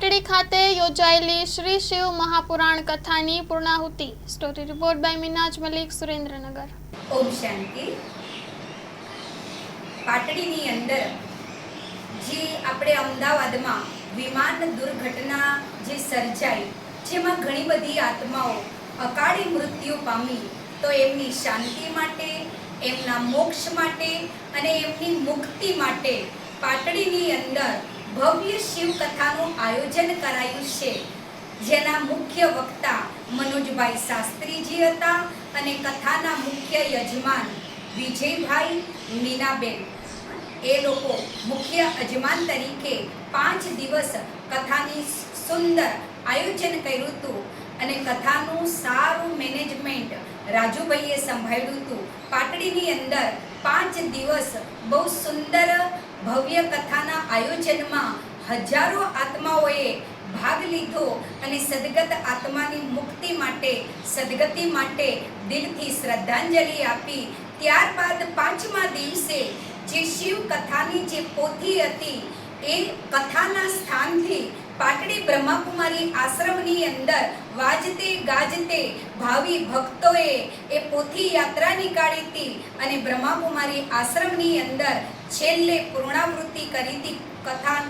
પાટડી ખાતે યોજાયેલી શ્રી શિવ મહાપુરાણ કથાની પૂર્ણાહુતિ. Story report by Minaj Malik, Surendranagar. ઓમ શાંતિ. પાટડીની અંદર જે આપણે અમદાવાદમાં વિમાન દુર્ઘટના જે સર્જાઈ, જેમાં ઘણી બધી આત્માઓ અકાળે મૃત્યુ પામી, તો એમની શાંતિ માટે, એમના મોક્ષ માટે અને એમની મુક્તિ માટે પાટડીની અંદર ભવ્ય શિવ કથાનું આયોજન કરાયું છે. જેના મુખ્ય વક્તા મનોજભાઈ શાસ્ત્રીજી હતા અને કથાના મુખ્ય યજમાન વિજયભાઈ મીનાબેન. એ લોકો મુખ્ય યજમાન તરીકે પાંચ દિવસ કથાની સુંદર આયોજન કર્યું હતું અને કથાનું સારું મેનેજમેન્ટ રાજુભાઈએ સંભાળ્યું હતું. પાટડીની અંદર પાંચ દિવસ બહુ સુંદર ભવ્ય કથાના આયોજનમાં હજારો આત્માઓએ ભાગ લીધો અને સદગત આત્માની મુક્તિ માટે, સદગતિ માટે દિલથી શ્રદ્ધાંજલિ આપી. ત્યારબાદ પાંચમા દિવસે જે શિવ કથાની જે પોથી હતી, એ કથાના સ્થાનથી પાટડી બ્રહ્માકુમારી આશ્રમની અંદર વાજતે, ગાજતે ભાવિ ભક્તોએ એ પોથી યાત્રા નીકાળી હતી અને બ્રહ્માકુમારી આશ્રમની અંદર છેલ્લે પૂર્ણાવૃત્તિ કરી હતી કથા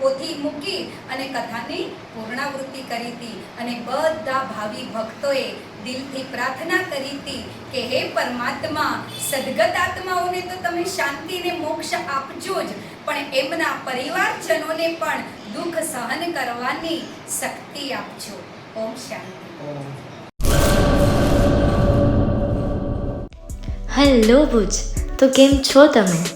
પોથી મૂકી અને કથાની પૂર્ણાવૃત્તિ કરી હતી. અને બધા ભાવિ ભક્તોએ દિલથી પ્રાર્થના કરી હતી કે હે પરમાત્મા, સદગત આત્માઓને તો તમે શાંતિ ને મોક્ષ આપજો જ, પણ એમના પરિવારજનોને પણ દુઃખ સહન કરવાની શક્તિ આપજો. ઓમ શાંતિ. હેલો ભુજ, તો કેમ છો તમે?